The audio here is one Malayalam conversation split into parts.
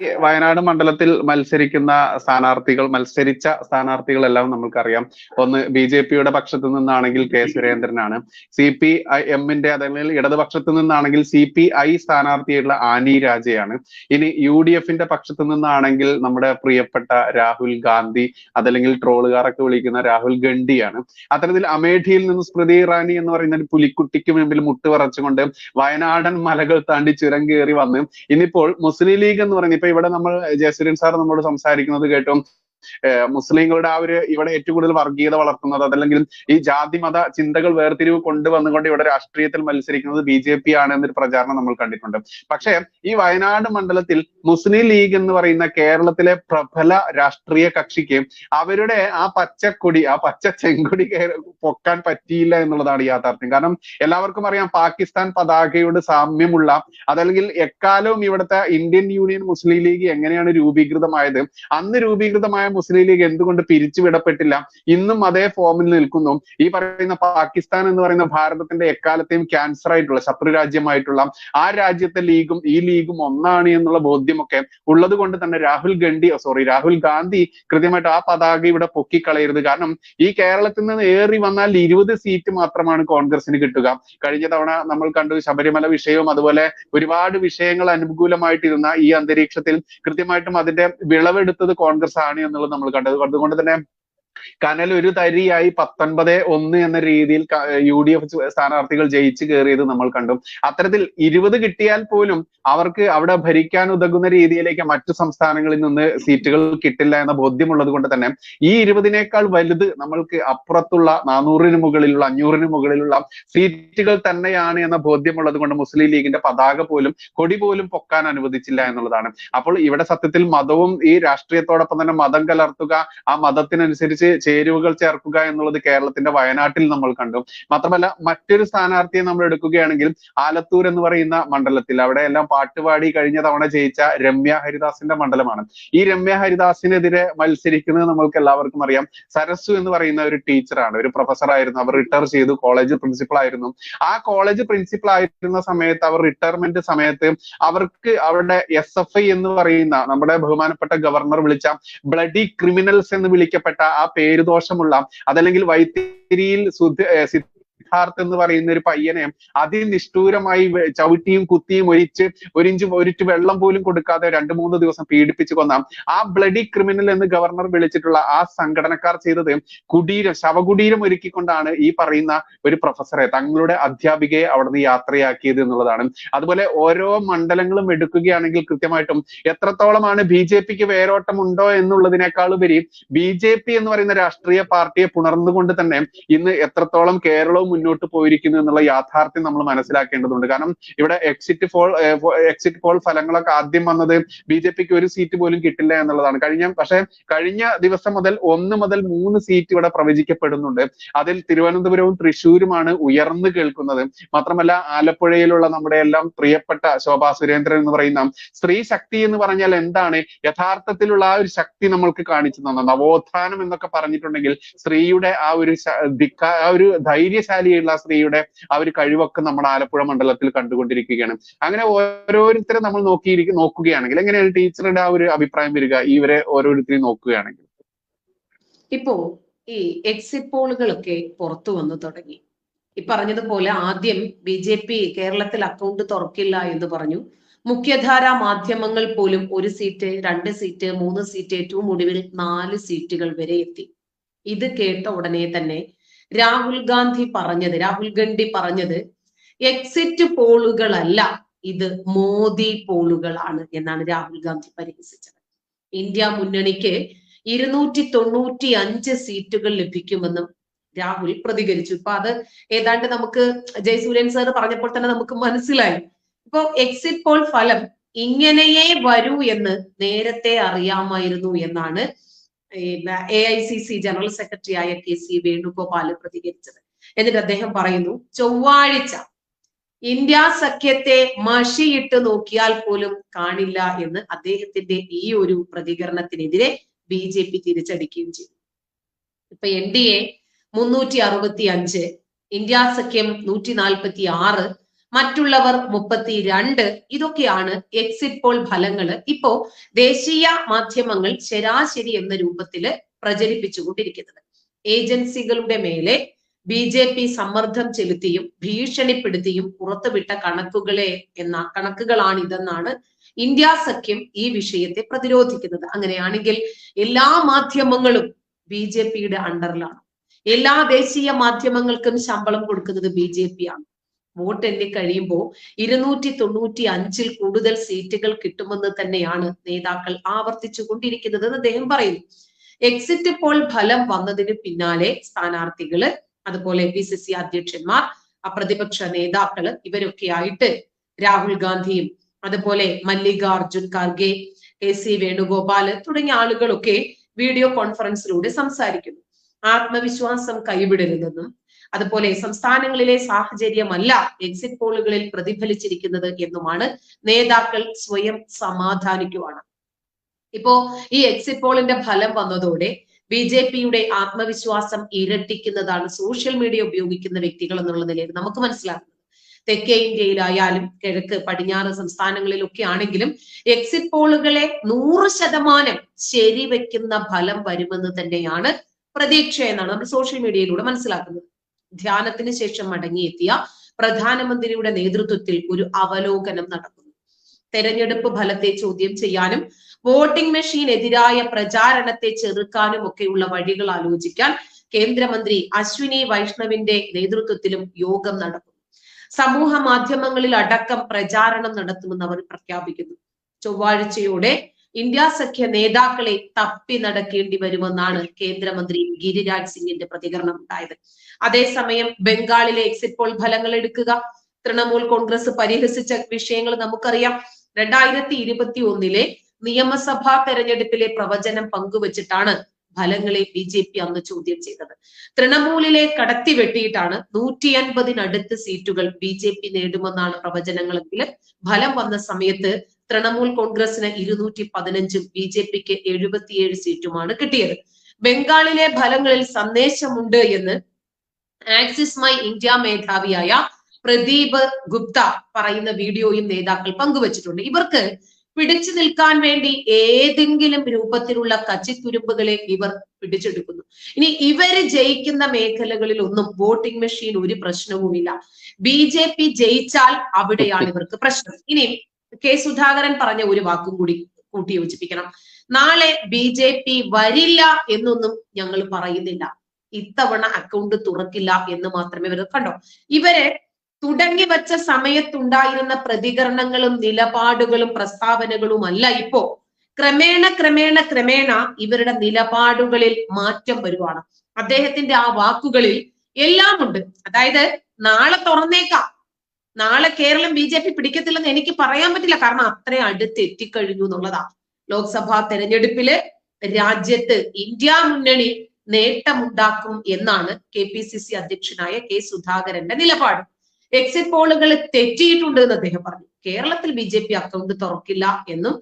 വയനാട് മണ്ഡലത്തിൽ മത്സരിക്കുന്ന സ്ഥാനാർത്ഥികൾ മത്സരിച്ച സ്ഥാനാർത്ഥികളെല്ലാം നമുക്കറിയാം ഒന്ന് ബി ജെ പിയുടെ പക്ഷത്തു നിന്നാണെങ്കിൽ കെ സുരേന്ദ്രനാണ്. സി പി ഐ എമ്മിന്റെ അതല്ലെങ്കിൽ ഇടതുപക്ഷത്തു നിന്നാണെങ്കിൽ സി പി ഐ സ്ഥാനാർത്ഥിയായിട്ടുള്ള ആനി രാജയാണ്. ഇനി യു ഡി എഫിന്റെ പക്ഷത്തു നിന്നാണെങ്കിൽ നമ്മുടെ പ്രിയപ്പെട്ട രാഹുൽ ഗാന്ധി അതല്ലെങ്കിൽ ട്രോളുകാരൊക്കെ വിളിക്കുന്ന രാഹുൽ ഗണ്ഡിയാണ്. അത്തരത്തിൽ അമേഠിയിൽ നിന്ന് സ്മൃതി ഇറാനി എന്ന് പറയുന്ന പുലിക്കുട്ടിക്ക് മുമ്പിൽ മുട്ടുപറച്ചുകൊണ്ട് വയനാടൻ മലകൾ താണ്ടി ചുരം കയറി വന്ന് ഇന്നിപ്പോൾ മുസ്ലിം ലീഗ് എന്ന് പറയുന്ന ഇപ്പൊ ഇവിടെ നമ്മൾ ജയസൂര്യൻ സാർ നമ്മോട് സംസാരിക്കുന്നത് കേട്ടു മുസ്ലിങ്ങളുടെ ആ ഒരു ഇവിടെ ഏറ്റവും കൂടുതൽ വർഗീയത വളർത്തുന്നത് അതല്ലെങ്കിൽ ഈ ജാതി മത ചിന്തകൾ വേർതിരിവ് കൊണ്ടുവന്നുകൊണ്ട് ഇവിടെ രാഷ്ട്രീയത്തിൽ മത്സരിക്കുന്നത് ബി ജെ പി ആണ് എന്നൊരു പ്രചാരണം നമ്മൾ കണ്ടിട്ടുണ്ട്. പക്ഷേ ഈ വയനാട് മണ്ഡലത്തിൽ മുസ്ലിം ലീഗ് എന്ന് പറയുന്ന കേരളത്തിലെ പ്രബല രാഷ്ട്രീയ കക്ഷിക്ക് അവരുടെ ആ പച്ചക്കൊടി ആ പച്ച ചെങ്കൊടി പൊക്കാൻ പറ്റിയില്ല എന്നുള്ളതാണ് യാഥാർത്ഥ്യം. കാരണം എല്ലാവർക്കും അറിയാം പാകിസ്ഥാൻ പതാകയോട് സാമ്യമുള്ള അതല്ലെങ്കിൽ എക്കാലവും ഇവിടുത്തെ ഇന്ത്യൻ യൂണിയൻ മുസ്ലിം ലീഗ് എങ്ങനെയാണ് രൂപീകൃതമായത്? അന്ന് രൂപീകൃതമായ മുസ്ലിം ലീഗ് എന്തുകൊണ്ട് പിരിച്ചുവിടപ്പെട്ടില്ല ഇന്നും അതേ ഫോമിൽ നിൽക്കുന്നു. ഈ പറയുന്ന പാകിസ്ഥാൻ എന്ന് പറയുന്ന ഭാരതത്തിന്റെ എക്കാലത്തെയും ക്യാൻസർ ആയിട്ടുള്ള ശത്രു രാജ്യമായിട്ടുള്ള ആ രാജ്യത്തെ ലീഗും ഈ ലീഗും ഒന്നാണ് എന്നുള്ള ബോധ്യമൊക്കെ ഉള്ളത് കൊണ്ട് തന്നെ രാഹുൽ ഗണ്ഡി സോറി രാഹുൽ ഗാന്ധി കൃത്യമായിട്ട് ആ പതാക ഇവിടെ പൊക്കിക്കളയരുത്. കാരണം ഈ കേരളത്തിൽ നിന്ന് ഏറി വന്നാൽ ഇരുപത് സീറ്റ് മാത്രമാണ് കോൺഗ്രസിന് കിട്ടുക. കഴിഞ്ഞ തവണ നമ്മൾ കണ്ടു ശബരിമല വിഷയവും അതുപോലെ ഒരുപാട് വിഷയങ്ങൾ അനുകൂലമായിട്ടിരുന്ന ഈ അന്തരീക്ഷത്തിൽ കൃത്യമായിട്ടും അതിന്റെ വിളവെടുത്തത് കോൺഗ്രസ് ആണ് എന്നുള്ളത് നമ്മൾ കണ്ടത്. അതുകൊണ്ട് തന്നെ കനൽ ഒരു തരിയായി പത്തൊൻപത് ഒന്ന് എന്ന രീതിയിൽ യു ഡി എഫ് സ്ഥാനാർത്ഥികൾ ജയിച്ചു കയറിയത് നമ്മൾ കണ്ടു. അത്തരത്തിൽ ഇരുപത് കിട്ടിയാൽ പോലും അവർക്ക് അവിടെ ഭരിക്കാൻ ഉതകുന്ന രീതിയിലേക്ക് മറ്റു സംസ്ഥാനങ്ങളിൽ നിന്ന് സീറ്റുകൾ കിട്ടില്ല എന്ന ബോധ്യമുള്ളത് കൊണ്ട് തന്നെ ഈ ഇരുപതിനേക്കാൾ വലുത് നമ്മൾക്ക് അപ്പുറത്തുള്ള നാനൂറിന് മുകളിലുള്ള അഞ്ഞൂറിന് മുകളിലുള്ള സീറ്റുകൾ തന്നെയാണ് എന്ന ബോധ്യമുള്ളത് കൊണ്ട് മുസ്ലിം ലീഗിന്റെ പതാക പോലും കൊടി പോലും പൊക്കാൻ അനുവദിച്ചില്ല എന്നുള്ളതാണ്. അപ്പോൾ ഇവിടെ സത്യത്തിൽ മതവും ഈ രാഷ്ട്രീയത്തോടൊപ്പം തന്നെ മതം കലർത്തുക ആ മതത്തിനനുസരിച്ച് ചേരുവകൾ ചേർക്കുക എന്നുള്ളത് കേരളത്തിന്റെ വയനാട്ടിൽ നമ്മൾ കണ്ടു. മാത്രമല്ല മറ്റൊരു സ്ഥാനാർത്ഥിയെ നമ്മൾ എടുക്കുകയാണെങ്കിൽ ആലത്തൂർ എന്ന് പറയുന്ന മണ്ഡലത്തിൽ അവിടെയെല്ലാം പാട്ടുപാടി കഴിഞ്ഞ തവണ ജയിച്ച രമ്യ ഹരിദാസിന്റെ മണ്ഡലമാണ്. ഈ രമ്യ ഹരിദാസിനെതിരെ മത്സരിക്കുന്നത് നമ്മൾക്ക് എല്ലാവർക്കും അറിയാം. സരസു എന്ന് പറയുന്ന ഒരു ടീച്ചറാണ്. ഒരു പ്രൊഫസർ ആയിരുന്നു അവർ റിട്ടയർ ചെയ്തു. കോളേജ് പ്രിൻസിപ്പൾ ആയിരുന്നു. ആ കോളേജ് പ്രിൻസിപ്പൾ ആയിരുന്ന സമയത്ത് അവർ റിട്ടയർമെന്റ് സമയത്ത് അവർക്ക് അവരുടെ എസ് എഫ് ഐ എന്ന് പറയുന്ന നമ്മുടെ ബഹുമാനപ്പെട്ട ഗവർണർ വിളിച്ച ബ്ലഡി ക്രിമിനൽസ് എന്ന് വിളിക്കപ്പെട്ട ആ പേരുദോഷമുള്ള അതല്ലെങ്കിൽ വൈത്തിരിയിൽ സിദ്ധാർത്ഥ് എന്ന് പറയുന്ന ഒരു പയ്യനെ അതിനിഷ്ഠൂരമായി ചവിട്ടിയും കുത്തിയും ഒരിച്ച് ഒരിഞ്ച് ഒരിറ്റ് വെള്ളം പോലും കൊടുക്കാതെ രണ്ട് മൂന്ന് ദിവസം പീഡിപ്പിച്ച് കൊന്ന ആ ബ്ലഡി ക്രിമിനൽ എന്ന് ഗവർണർ വിളിച്ചിട്ടുള്ള ആ സംഘടനക്കാർ ചെയ്തത് കുടീരം ശവകുടീരം ഒരുക്കിക്കൊണ്ടാണ് ഈ പറയുന്ന ഒരു പ്രൊഫസറെ തങ്ങളുടെ അധ്യാപികയെ അവിടുന്ന് യാത്രയാക്കിയത് എന്നുള്ളതാണ്. അതുപോലെ ഓരോ മണ്ഡലങ്ങളും എടുക്കുകയാണെങ്കിൽ കൃത്യമായിട്ടും എത്രത്തോളമാണ് ബി ജെ പിക്ക് വേരോട്ടം ഉണ്ടോ എന്നുള്ളതിനേക്കാൾ ഉപരി ബി ജെ പി എന്ന് പറയുന്ന രാഷ്ട്രീയ പാർട്ടിയെ പുണർന്നുകൊണ്ട് തന്നെ ഇന്ന് എത്രത്തോളം കേരളവും മുന്നോട്ട് പോയിരിക്കുന്നു എന്നുള്ള യാഥാർത്ഥ്യം നമ്മൾ മനസ്സിലാക്കേണ്ടതുണ്ട്. കാരണം ഇവിടെ എക്സിറ്റ് പോൾ എക്സിറ്റ് പോൾ ഫലങ്ങളൊക്കെ ആദ്യം വന്നത് ബി ജെ പിക്ക് ഒരു സീറ്റ് പോലും കിട്ടില്ല എന്നുള്ളതാണ്. കഴിഞ്ഞ പക്ഷേ കഴിഞ്ഞ ദിവസം മുതൽ ഒന്ന് മുതൽ മൂന്ന് സീറ്റ് ഇവിടെ പ്രവചിക്കപ്പെടുന്നുണ്ട്. അതിൽ തിരുവനന്തപുരവും തൃശ്ശൂരുമാണ് ഉയർന്നു കേൾക്കുന്നത്. മാത്രമല്ല ആലപ്പുഴയിലുള്ള നമ്മുടെ എല്ലാം പ്രിയപ്പെട്ട ശോഭാ സുരേന്ദ്രൻ എന്ന് പറയുന്ന സ്ത്രീ ശക്തി എന്ന് പറഞ്ഞാൽ എന്താണ്? യഥാർത്ഥത്തിലുള്ള ആ ഒരു ശക്തി നമ്മൾക്ക് കാണിച്ചു തന്ന നവോത്ഥാനം എന്നൊക്കെ പറഞ്ഞിട്ടുണ്ടെങ്കിൽ സ്ത്രീയുടെ ആ ഒരു ആ ഒരു ധൈര്യശാലിയുള്ള സ്ത്രീയുടെ ആ ഒരു കഴിവൊക്കെ നമ്മുടെ ആലപ്പുഴ മണ്ഡലത്തിൽ കണ്ടുകൊണ്ടിരിക്കുകയാണ്. അങ്ങനെ ഓരോരുത്തരെ നമ്മൾ നോക്കിയിരിക്കും നോക്കുകയാണെങ്കിൽ എങ്ങനെയാണ് ടീച്ചറുടെ ആ ഒരു അഭിപ്രായം വരിക? ഇവരെ ഓരോരുത്തരെയും നോക്കുകയാണെങ്കിൽ. ഇപ്പോ ഈ എക്സിറ്റ് പോളുകളൊക്കെ പുറത്തു വന്നു തുടങ്ങി. ഈ പറഞ്ഞതുപോലെ ആദ്യം ബി ജെ പി കേരളത്തിൽ അക്കൗണ്ട് തുറക്കില്ല എന്ന് പറഞ്ഞു. മുഖ്യധാര മാധ്യമങ്ങൾ പോലും ഒരു സീറ്റ് രണ്ട് സീറ്റ് മൂന്ന് സീറ്റ് ഏറ്റവും ഒടുവിൽ നാല് സീറ്റുകൾ വരെ എത്തി. ഇത് കേട്ട ഉടനെ തന്നെ രാഹുൽ ഗാന്ധി പറഞ്ഞത് രാഹുൽ ഗാന്ധി പറഞ്ഞത് എക്സിറ്റ് പോളുകളല്ല ഇത് മോദി പോളുകളാണ് എന്നാണ് രാഹുൽ ഗാന്ധി പരിഹസിച്ചത്. ഇന്ത്യ മുന്നണിക്ക് ഇരുന്നൂറ്റി തൊണ്ണൂറ്റി അഞ്ച് സീറ്റുകൾ ലഭിക്കുമെന്നും രാഹുൽ പ്രതികരിച്ചു. ഇപ്പൊ അത് ഏതാണ്ട് നമുക്ക് ജയസൂര്യൻ സാർ പറഞ്ഞപ്പോൾ തന്നെ നമുക്ക് മനസ്സിലായി. ഇപ്പൊ എക്സിറ്റ് പോൾ ഫലം ഇങ്ങനെയേ വരൂ എന്ന് നേരത്തെ അറിയാമായിരുന്നു എന്നാണ് A I C C general secretary ആയ കെ സി വേണുഗോപാൽ പ്രതികരിച്ചത്. എന്നിട്ട് അദ്ദേഹം പറയുന്നു ചൊവ്വാഴ്ച ഇന്ത്യ സഖ്യത്തെ മഷിയിട്ട് നോക്കിയാൽ പോലും കാണില്ല എന്ന് അദ്ദേഹത്തിന്റെ ഈ ഒരു പ്രതികരണത്തിനെതിരെ ബി ജെ പി തിരിച്ചടിക്കുകയും ചെയ്തു. ഇപ്പൊ എൻ ഡി എ മുന്നൂറ്റി അറുപത്തി അഞ്ച് ഇന്ത്യ സഖ്യം നൂറ്റി നാൽപ്പത്തി ആറ് മറ്റുള്ളവർ മുപ്പത്തിരണ്ട്. ഇതൊക്കെയാണ് എക്സിറ്റ് പോൾ ഫലങ്ങൾ ഇപ്പോ ദേശീയ മാധ്യമങ്ങൾ ശരാശരി എന്ന രൂപത്തിൽ പ്രചരിപ്പിച്ചുകൊണ്ടിരിക്കുന്നത് ഏജൻസികളുടെ മേലെ ബി ജെ പി സമ്മർദ്ദം ചെലുത്തിയും ഭീഷണിപ്പെടുത്തിയും പുറത്തുവിട്ട കണക്കുകളെ എന്ന കണക്കുകളാണ് ഇതെന്നാണ് ഇന്ത്യ സഖ്യം ഈ വിഷയത്തെ പ്രതിരോധിക്കുന്നത്. അങ്ങനെയാണെങ്കിൽ എല്ലാ മാധ്യമങ്ങളും ബി ജെ പിയുടെ അണ്ടറിലാണ് എല്ലാ ദേശീയ മാധ്യമങ്ങൾക്കും ശമ്പളം കൊടുക്കുന്നത് ബി ജെ പി ആണ്. വോട്ട് എണ്ണി കഴിയുമ്പോൾ ഇരുന്നൂറ്റി തൊണ്ണൂറ്റി അഞ്ചിൽ കൂടുതൽ സീറ്റുകൾ കിട്ടുമെന്ന് തന്നെയാണ് നേതാക്കൾ ആവർത്തിച്ചു കൊണ്ടിരിക്കുന്നത് എന്ന് അദ്ദേഹം പറയുന്നു. എക്സിറ്റ് പോൾ ഫലം വന്നതിന് പിന്നാലെ സ്ഥാനാർത്ഥികൾ അതുപോലെ പി സി സി അധ്യക്ഷന്മാർ അപ്രതിപക്ഷ പ്രതിപക്ഷ നേതാക്കൾ ഇവരൊക്കെ ആയിട്ട് രാഹുൽ ഗാന്ധിയും അതുപോലെ മല്ലികാർജുൻ ഖാർഗെ കെ സി വേണുഗോപാൽ തുടങ്ങിയ ആളുകളൊക്കെ വീഡിയോ കോൺഫറൻസിലൂടെ സംസാരിക്കുന്നു. ആത്മവിശ്വാസം കൈവിടരുതെന്നും അതുപോലെ സംസ്ഥാനങ്ങളിലെ സാഹചര്യമല്ല എക്സിറ്റ് പോളുകളിൽ പ്രതിഫലിച്ചിരിക്കുന്നത് എന്നുമാണ് നേതാക്കൾ സ്വയം സമാധാനിക്കുവാണ്. ഇപ്പോ ഈ എക്സിറ്റ് പോളിന്റെ ഫലം വന്നതോടെ ബി ജെ പിയുടെ ആത്മവിശ്വാസം ഇരട്ടിക്കുന്നതാണ് സോഷ്യൽ മീഡിയ ഉപയോഗിക്കുന്ന വ്യക്തികൾ എന്നുള്ള നിലയിൽ നമുക്ക് മനസ്സിലാക്കുന്നത് തെക്കേ ഇന്ത്യയിലായാലും കിഴക്ക് പടിഞ്ഞാറ് സംസ്ഥാനങ്ങളിലൊക്കെ ആണെങ്കിലും എക്സിറ്റ് പോളുകളെ നൂറ് ശതമാനം ശരിവെക്കുന്ന ഫലം വരുമെന്ന് തന്നെയാണ് പ്രതീക്ഷ എന്നാണ് നമ്മൾ സോഷ്യൽ മീഡിയയിലൂടെ മനസ്സിലാക്കുന്നത്. ധ്യാനത്തിന് ശേഷം മടങ്ങിയെത്തിയ പ്രധാനമന്ത്രിയുടെ നേതൃത്വത്തിൽ ഒരു അവലോകനം നടക്കുന്നു. തെരഞ്ഞെടുപ്പ് ഫലത്തെ ചോദ്യം ചെയ്യാനും വോട്ടിംഗ് മെഷീൻ എതിരായ പ്രചാരണത്തെ ചെറുക്കാനും ഒക്കെയുള്ള വഴികൾ ആലോചിക്കാൻ കേന്ദ്രമന്ത്രി അശ്വിനി വൈഷ്ണവിന്റെ നേതൃത്വത്തിലും യോഗം നടക്കുന്നു. സമൂഹ മാധ്യമങ്ങളിൽ അടക്കം പ്രചാരണം നടത്തുമെന്ന് അവർ പ്രഖ്യാപിക്കുന്നു. ചൊവ്വാഴ്ചയോടെ ഇന്ത്യ സഖ്യ നേതാക്കളെ തപ്പി നടക്കേണ്ടി വരുമെന്നാണ് കേന്ദ്രമന്ത്രി ഗിരിരാജ് സിംഗിന്റെ പ്രതികരണം ഉണ്ടായത്. അതേസമയം ബംഗാളിലെ എക്സിറ്റ് പോൾ ഫലങ്ങൾ എടുക്കുക. തൃണമൂൽ കോൺഗ്രസ് പരിഹസിച്ച വിഷയങ്ങൾ നമുക്കറിയാം. രണ്ടായിരത്തി ഇരുപത്തി ഒന്നിലെ നിയമസഭാ തെരഞ്ഞെടുപ്പിലെ പ്രവചനം പങ്കുവച്ചിട്ടാണ് ഫലങ്ങളെ ബി ജെ പി അന്ന് ചോദ്യം ചെയ്തത്. തൃണമൂലിലെ കടത്തി വെട്ടിയിട്ടാണ് നൂറ്റി അൻപതിനടുത്ത് സീറ്റുകൾ ബി ജെ പി നേടുമെന്നാണ് പ്രവചനങ്ങളെങ്കിൽ ഫലം വന്ന സമയത്ത് തൃണമൂൽ കോൺഗ്രസിന് ഇരുന്നൂറ്റി പതിനഞ്ചും ബി ജെ പിക്ക് എഴുപത്തിയേഴ് സീറ്റുമാണ് കിട്ടിയത്. ബംഗാളിലെ ഫലങ്ങളിൽ സന്ദേശമുണ്ട് എന്ന് ആക്സിസ് മൈ ഇന്ത്യ മേധാവിയായ പ്രദീപ് ഗുപ്ത പറയുന്ന വീഡിയോയും നേതാക്കൾ പങ്കുവച്ചിട്ടുണ്ട്. ഇവർക്ക് പിടിച്ചു നിൽക്കാൻ വേണ്ടി ഏതെങ്കിലും രൂപത്തിലുള്ള കച്ചിത്തുരുമ്പുകളെ ഇവർ പിടിച്ചെടുക്കുന്നു. ഇനി ഇവർ ജയിക്കുന്ന മേഖലകളിൽ ഒന്നും വോട്ടിംഗ് മെഷീൻ ഒരു പ്രശ്നവുമില്ല. ബി ജെ പി ജയിച്ചാൽ അവിടെയാണ് ഇവർക്ക് പ്രശ്നം. ഇനി കെ സുധാകരൻ പറഞ്ഞ ഒരു വാക്കും കൂടി കൂട്ടി യോജിപ്പിക്കണം. നാളെ ബി ജെ പി വരില്ല എന്നൊന്നും ഞങ്ങൾ പറയുന്നില്ല. ഇത്തവണ അക്കൗണ്ട് തുറക്കില്ല എന്ന് മാത്രമേ ഇവർ കണ്ടോ. ഇവരെ തുടങ്ങി വച്ച സമയത്തുണ്ടായിരുന്ന പ്രതികരണങ്ങളും നിലപാടുകളും പ്രസ്താവനകളും അല്ല ഇപ്പോ. ക്രമേണ ക്രമേണ ക്രമേണ ഇവരുടെ നിലപാടുകളിൽ മാറ്റം വരുവാണ്. അദ്ദേഹത്തിന്റെ ആ വാക്കുകളിൽ എല്ലാമുണ്ട്. അതായത് നാളെ തുറന്നേക്കാം. നാളെ കേരളം ബി ജെ പി പിടിക്കത്തില്ലെന്ന് എനിക്ക് പറയാൻ പറ്റില്ല. കാരണം അത്രയും അടുത്ത് എത്തിക്കഴിഞ്ഞു എന്നുള്ളതാ. ലോക്സഭാ തെരഞ്ഞെടുപ്പിൽ രാജ്യത്ത് ഇന്ത്യ മുന്നണി നേട്ടമുണ്ടാക്കും എന്നാണ് കെ പി സി സി അധ്യക്ഷനായ കെ സുധാകരന്റെ നിലപാട്. എക്സിറ്റ് പോളുകൾ തെറ്റിയിട്ടുണ്ട് എന്ന് അദ്ദേഹം പറഞ്ഞു. കേരളത്തിൽ ബി ജെ പി അക്കൗണ്ട് തുറക്കില്ല എന്നും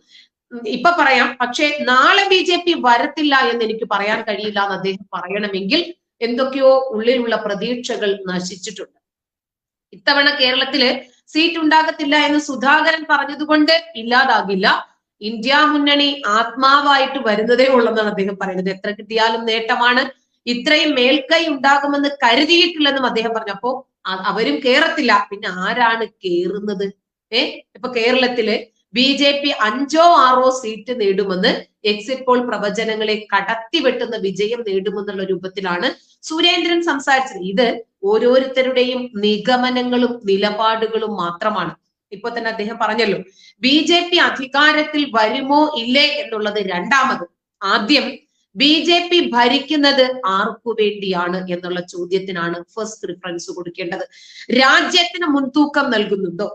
ഇപ്പൊ പറയാം. പക്ഷേ നാളെ ബി ജെ പി വരത്തില്ല എന്ന് എനിക്ക് പറയാൻ കഴിയില്ല എന്ന് അദ്ദേഹം പറയണമെങ്കിൽ എന്തൊക്കെയോ ഉള്ളിലുള്ള പ്രതീക്ഷകൾ നശിച്ചിട്ടുണ്ട്. ഇത്തവണ കേരളത്തിൽ സീറ്റ് ഉണ്ടാകത്തില്ല എന്ന് സുധാകരൻ പറഞ്ഞതുകൊണ്ട് ഇല്ലാതാകില്ല. ഇന്ത്യ മുന്നണി ആത്മാവായിട്ട് വരുന്നതേ ഉള്ളെന്നാണ് അദ്ദേഹം പറയുന്നത്. എത്ര കിട്ടിയാലും നേട്ടമാണ്. ഇത്രയും മേൽക്കൈ ഉണ്ടാകുമെന്ന് കരുതിയിട്ടില്ലെന്നും അദ്ദേഹം പറഞ്ഞു. അപ്പോ അവരും കേറത്തില്ല. പിന്നെ ആരാണ് കേറുന്നത്? ഏ? ഇപ്പൊ കേരളത്തിൽ ബി ജെ പി അഞ്ചോ ആറോ സീറ്റ് നേടുമെന്ന് എക്സിറ്റ് പോൾ പ്രവചനങ്ങളെ കടത്തിവെട്ടുന്ന വിജയം നേടുമെന്നുള്ള രൂപത്തിലാണ് സുരേന്ദ്രൻ സംസാരിച്ചത്. ഇത് ഓരോരുത്തരുടെയും നിഗമനങ്ങളും നിലപാടുകളും മാത്രമാണ്. ഇപ്പൊ തന്നെ അദ്ദേഹം പറഞ്ഞല്ലോ ബി ജെ പി അധികാരത്തിൽ വരുമോ ഇല്ലേ എന്നുള്ളത് രണ്ടാമത്. ആദ്യം ബി ജെ പി ഭരിക്കുന്നത് ആർക്കു വേണ്ടിയാണ് എന്നുള്ള ചോദ്യത്തിനാണ് ഫസ്റ്റ് പ്രിഫറൻസ് കൊടുക്കേണ്ടത്. രാജ്യത്തിന് മുൻതൂക്കം നൽകുന്നുണ്ടോ?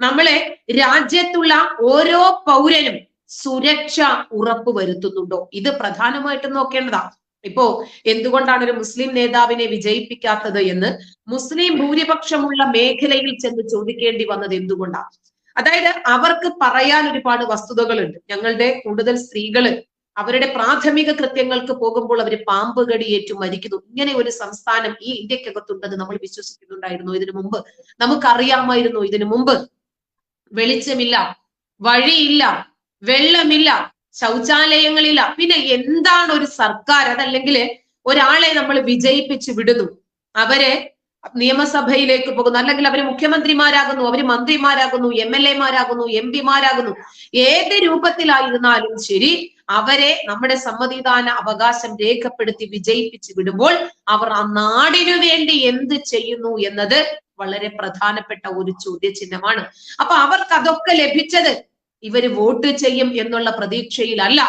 നമ്മളെ രാജ്യത്തുള്ള ഓരോ പൗരനും സുരക്ഷ ഉറപ്പ് വരുത്തുന്നുണ്ടോ ഇത് പ്രധാനമായിട്ടും നോക്കേണ്ടതാ. ഇപ്പോ എന്തുകൊണ്ടാണ് ഒരു മുസ്ലിം നേതാവിനെ വിജയിപ്പിക്കാത്തത് എന്ന് മുസ്ലിം ഭൂരിപക്ഷമുള്ള മേഖലയിൽ ചെന്ന് ചോദിക്കേണ്ടി വന്നത് എന്തുകൊണ്ടാണ്? അതായത് അവർക്ക് പറയാൻ ഒരുപാട് വസ്തുതകളുണ്ട്. ഞങ്ങളുടെ കൂടുതൽ സ്ത്രീകൾ അവരുടെ പ്രാഥമിക കൃത്യങ്ങൾക്ക് പോകുമ്പോൾ അവർ പാമ്പ് കടിയേറ്റു മരിക്കുന്നു. ഇങ്ങനെ ഒരു സംസ്ഥാനം ഈ ഇന്ത്യക്കകത്തുണ്ടെന്ന് നമ്മൾ വിശ്വസിക്കുന്നുണ്ടായിരുന്നു. ഇതിനു മുമ്പ് നമുക്കറിയാമായിരുന്നു. ഇതിനു മുമ്പ് വെളിച്ചമില്ല വഴിയില്ല വെള്ളമില്ല ശൗചാലയങ്ങളില്ല പിന്നെ എന്താണ് ഒരു സർക്കാർ? അതല്ലെങ്കിൽ ഒരാളെ നമ്മൾ വിജയിപ്പിച്ച് വിടുന്നു. അവരെ നിയമസഭയിലേക്ക് പോകുന്നു. അല്ലെങ്കിൽ അവർ മുഖ്യമന്ത്രിമാരാകുന്നു അവർ മന്ത്രിമാരാകുന്നു എം എൽ എമാരാകുന്നു എം പിമാരാകുന്നു. ഏത് രൂപത്തിലായിരുന്നാലും ശരി അവരെ നമ്മുടെ സമ്മതിദാന അവകാശം രേഖപ്പെടുത്തി വിജയിപ്പിച്ച് വിടുമ്പോൾ അവർ ആ നാടിനു വേണ്ടി എന്ത് ചെയ്യുന്നു എന്നത് വളരെ പ്രധാനപ്പെട്ട ഒരു ചോദ്യചിഹ്നമാണ്. അപ്പൊ അവർക്ക് അതൊക്കെ ലഭിച്ചത് ഇവർ വോട്ട് ചെയ്യും എന്നുള്ള പ്രതീക്ഷയിലല്ല.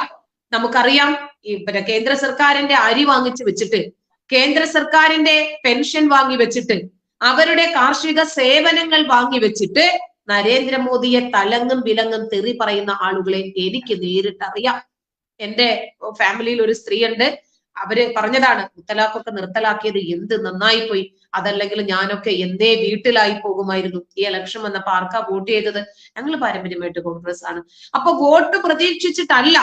നമുക്കറിയാം ഈ പിന്നെ കേന്ദ്ര സർക്കാരിന്റെ അരി വാങ്ങിച്ചു വെച്ചിട്ട് കേന്ദ്ര സർക്കാരിന്റെ പെൻഷൻ വാങ്ങി വെച്ചിട്ട് അവരുടെ കാർഷിക സേവനങ്ങൾ വാങ്ങി വെച്ചിട്ട് നരേന്ദ്രമോദിയെ തലങ്ങും വിലങ്ങും തെറി പറയുന്ന ആളുകളെ എനിക്ക് നേരിട്ടറിയാം. എന്റെ ഫാമിലിയിൽ ഒരു സ്ത്രീയുണ്ട്. അവർ പറഞ്ഞതാണ് മുത്തലാഖൊക്കെ നിർത്തലാക്കിയത് എന്ത് നന്നായി പോയി അതല്ലെങ്കിൽ ഞാനൊക്കെ എന്തേ വീട്ടിലായി പോകുമായിരുന്നു. ഈ ഇലക്ഷൻ വന്നപ്പോ ആർക്കാ വോട്ട് ചെയ്തത്? ഞങ്ങൾ പാരമ്പര്യമായിട്ട് കോൺഗ്രസ് ആണ്. അപ്പൊ വോട്ട് പ്രതീക്ഷിച്ചിട്ടല്ല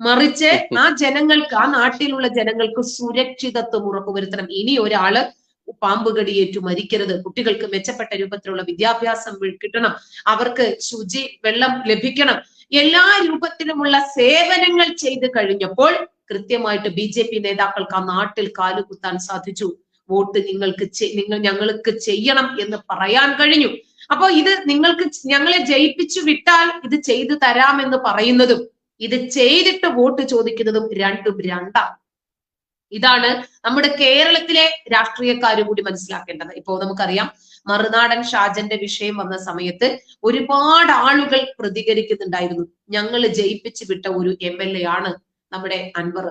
മറിച്ച് ആ ജനങ്ങൾക്ക് ആ നാട്ടിലുള്ള ജനങ്ങൾക്ക് സുരക്ഷിതത്വം ഉറപ്പുവരുത്തണം. ഇനി ഒരാൾ പാമ്പ് കടിയേറ്റു മരിക്കരുത്. കുട്ടികൾക്ക് മെച്ചപ്പെട്ട രൂപത്തിലുള്ള വിദ്യാഭ്യാസം കിട്ടണം. അവർക്ക് ശുചി വെള്ളം ലഭിക്കണം. എല്ലാ രൂപത്തിലുമുള്ള സേവനങ്ങൾ ചെയ്തു കഴിഞ്ഞപ്പോൾ കൃത്യമായിട്ട് ബി ജെ പി നേതാക്കൾക്ക് ആ നാട്ടിൽ കാലുകുത്താൻ സാധിച്ചു. വോട്ട് നിങ്ങൾക്ക് നിങ്ങൾ ഞങ്ങൾക്ക് ചെയ്യണം എന്ന് പറയാൻ കഴിഞ്ഞു. അപ്പൊ ഇത് നിങ്ങൾക്ക് ഞങ്ങളെ ജയിപ്പിച്ചു വിട്ടാൽ ഇത് ചെയ്തു തരാമെന്ന് പറയുന്നതും ഇത് ചെയ്തിട്ട് വോട്ട് ചോദിക്കുന്നതും രണ്ടും രണ്ടാണ്. ഇതാണ് നമ്മുടെ കേരളത്തിലെ രാഷ്ട്രീയക്കാർ കൂടി മനസ്സിലാക്കേണ്ടത്. ഇപ്പോ നമുക്കറിയാം മറുനാടൻ ഷാജന്റെ വിഷയം വന്ന സമയത്ത് ഒരുപാട് ആളുകൾ പ്രതികരിക്കുന്നുണ്ടായിരുന്നു. ഞങ്ങൾ ജയിപ്പിച്ചു വിട്ട ഒരു എം ആണ് നമ്മുടെ അൻവർ.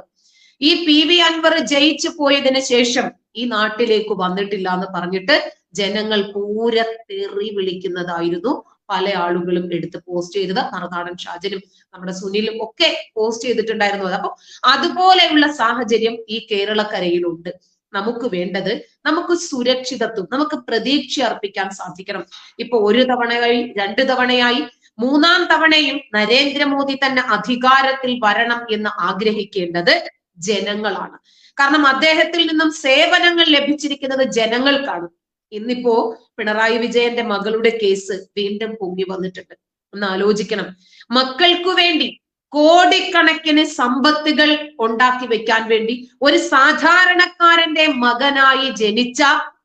ഈ പി വി അൻവർ ജയിച്ചു പോയതിന് ശേഷം ഈ നാട്ടിലേക്ക് വന്നിട്ടില്ല എന്ന് പറഞ്ഞിട്ട് ജനങ്ങൾ പൂര തെറി വിളിക്കുന്നതായിരുന്നു പല ആളുകളും എടുത്ത് പോസ്റ്റ് ചെയ്തത്. മറുനാടൻ ഷാജനും നമ്മുടെ സുനിലും ഒക്കെ പോസ്റ്റ് ചെയ്തിട്ടുണ്ടായിരുന്നു അപ്പൊ അതുപോലെയുള്ള സാഹചര്യം ഈ കേരളക്കരയിലുണ്ട്. നമുക്ക് വേണ്ടത് നമുക്ക് സുരക്ഷിതത്വം നമുക്ക് പ്രതീക്ഷ അർപ്പിക്കാൻ സാധിക്കണം. ഇപ്പൊ ഒരു തവണയായി രണ്ട് തവണയായി മൂന്നാം തവണയും നരേന്ദ്രമോദി തന്നെ അധികാരത്തിൽ വരണം എന്ന് ആഗ്രഹിക്കേണ്ടത് ജനങ്ങളാണ്. കാരണം അദ്ദേഹത്തിൽ നിന്നും സേവനങ്ങൾ ലഭിച്ചിരിക്കുന്നത് ജനങ്ങൾക്കാണ്. ഇന്നിപ്പോ പിണറായി വിജയന്റെ മകളുടെ കേസ് വീണ്ടും പൊങ്ങി വന്നിട്ടുണ്ട്. ഒന്ന് ആലോചിക്കണം. മക്കൾക്കു വേണ്ടി കോടിക്കണക്കിന് സമ്പത്തുകൾ ഉണ്ടാക്കി വെക്കാൻ വേണ്ടി ഒരു സാധാരണക്കാരന്റെ മകനായി ജനിച്ച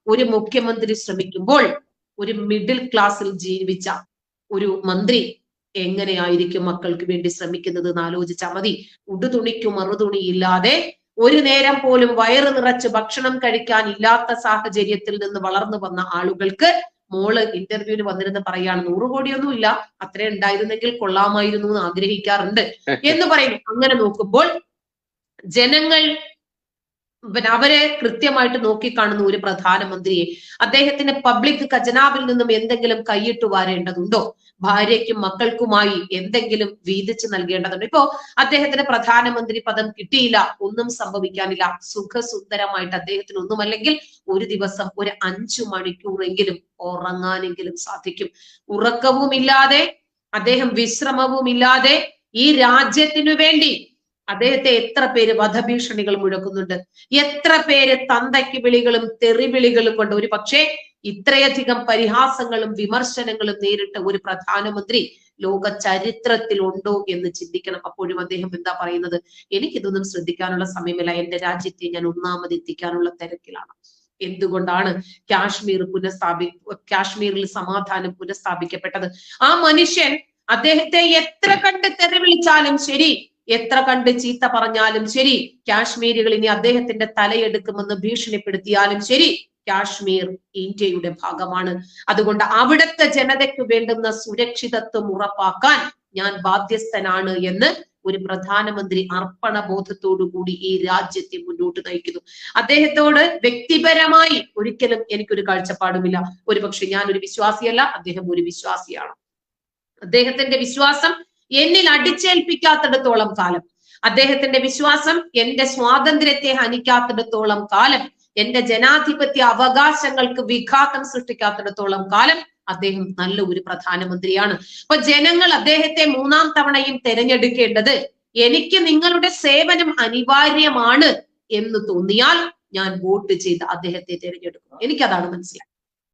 ഒരു മുഖ്യമന്ത്രി ശ്രമിക്കുമ്പോൾ ഒരു മിഡിൽ ക്ലാസ്സിൽ ജീവിച്ച ഒരു മന്ത്രി എങ്ങനെയായിരിക്കും മക്കൾക്ക് വേണ്ടി ശ്രമിക്കുന്നത് എന്ന് ആലോചിച്ചാൽ മതി. ഉടുതുണിക്കും മറുതുണി ഇല്ലാതെ ഒരു നേരം പോലും വയറ് നിറച്ച് ഭക്ഷണം കഴിക്കാൻ ഇല്ലാത്ത സാഹചര്യത്തിൽ നിന്ന് വളർന്നു വന്ന ആളുകൾക്ക് മോൾ ഇന്റർവ്യൂവിന് വന്നിരുന്ന് പറയാണ് നൂറ് കോടിയൊന്നും ഇല്ല അത്രേ ഉണ്ടായിരുന്നെങ്കിൽ കൊള്ളാമായിരുന്നു എന്ന് ആഗ്രഹിക്കാറുണ്ട്. എന്ന് പറയുന്നു അങ്ങനെ നോക്കുമ്പോൾ ജനങ്ങൾ പിന്നെ അവരെ കൃത്യമായിട്ട് നോക്കിക്കാണുന്ന ഒരു പ്രധാനമന്ത്രിയെ അദ്ദേഹത്തിന് പബ്ലിക് ഖജനാവിൽ നിന്നും എന്തെങ്കിലും കൈയിട്ട് വാരേണ്ടതുണ്ടോ? ഭാര്യയ്ക്കും മക്കൾക്കുമായി എന്തെങ്കിലും വീതിച്ചു നൽകേണ്ടതുണ്ട്? ഇപ്പോ അദ്ദേഹത്തിന് പ്രധാനമന്ത്രി പദം കിട്ടിയില്ല ഒന്നും സംഭവിക്കാനില്ല. സുഖസുന്ദരമായിട്ട് അദ്ദേഹത്തിന് ഒന്നുമല്ലെങ്കിൽ ഒരു ദിവസം ഒരു അഞ്ചു മണിക്കൂറെങ്കിലും ഉറങ്ങാനെങ്കിലും സാധിക്കും. ഉറക്കവുമില്ലാതെ അദ്ദേഹം വിശ്രമവുമില്ലാതെ ഈ രാജ്യത്തിനു വേണ്ടി അദ്ദേഹത്തെ എത്ര പേര് വധഭീഷണികൾ മുഴക്കുന്നുണ്ട്? എത്ര പേര് തന്തയ്ക്ക് വിളികളും തെറിവിളികളും കൊണ്ട് ഒരു പക്ഷേ ഇത്രയധികം പരിഹാസങ്ങളും വിമർശനങ്ങളും നേരിട്ട ഒരു പ്രധാനമന്ത്രി ലോക ചരിത്രത്തിൽ ഉണ്ടോ എന്ന് ചിന്തിക്കണം. അപ്പോഴും അദ്ദേഹം എന്താ പറയുന്നത്? എനിക്കിതൊന്നും ശ്രദ്ധിക്കാനുള്ള സമയമില്ല. എന്റെ രാജ്യത്തെ ഞാൻ ഒന്നാമത് എത്തിക്കാനുള്ള തിരക്കിലാണ്. എന്തുകൊണ്ടാണ് കാശ്മീർ പുനഃസ്ഥാപി കാശ്മീരിൽ സമാധാനം പുനഃസ്ഥാപിക്കപ്പെട്ടത്? ആ മനുഷ്യൻ അദ്ദേഹത്തെ എത്ര കണ്ട് തെറി വിളിച്ചാലും ശരി എത്ര കണ്ട് ചീത്ത പറഞ്ഞാലും ശരി കാശ്മീരികൾ ഇനി അദ്ദേഹത്തിന്റെ തലയെടുക്കുമെന്ന് ഭീഷണിപ്പെടുത്തിയാലും ശരി കാശ്മീർ ഇന്ത്യയുടെ ഭാഗമാണ്. അതുകൊണ്ട് അവിടുത്തെ ജനതയ്ക്ക് വേണ്ടുന്ന സുരക്ഷിതത്വം ഉറപ്പാക്കാൻ ഞാൻ ബാധ്യസ്ഥനാണ് എന്ന് ഒരു പ്രധാനമന്ത്രി അർപ്പണ ബോധത്തോടു കൂടി ഈ രാജ്യത്തെ മുന്നോട്ട് നയിക്കുന്നു. അദ്ദേഹത്തോട് വ്യക്തിപരമായി ഒരിക്കലും എനിക്കൊരു കാഴ്ചപ്പാടുമില്ല. ഒരുപക്ഷെ ഞാൻ ഒരു വിശ്വാസിയല്ല അദ്ദേഹം ഒരു വിശ്വാസിയാണ്. അദ്ദേഹത്തിന്റെ വിശ്വാസം എന്നിൽ അടിച്ചേൽപ്പിക്കാത്തിടത്തോളം കാലം. അദ്ദേഹത്തിന്റെ വിശ്വാസം എന്റെ സ്വാതന്ത്ര്യത്തെ ഹനിക്കാത്തിടത്തോളം കാലം. എന്റെ ജനാധിപത്യ അവകാശങ്ങൾക്ക് വിഘാതം സൃഷ്ടിക്കാത്തിടത്തോളം കാലം അദ്ദേഹം നല്ല ഒരു പ്രധാനമന്ത്രിയാണ്. അപ്പൊ ജനങ്ങൾ അദ്ദേഹത്തെ മൂന്നാം തവണയും തെരഞ്ഞെടുക്കേണ്ടത് എനിക്ക് നിങ്ങളുടെ സേവനം അനിവാര്യമാണ് എന്ന് തോന്നിയാൽ ഞാൻ വോട്ട് ചെയ്ത് അദ്ദേഹത്തെ തിരഞ്ഞെടുക്കും. എനിക്കതാണ് മനസ്സിലായത്.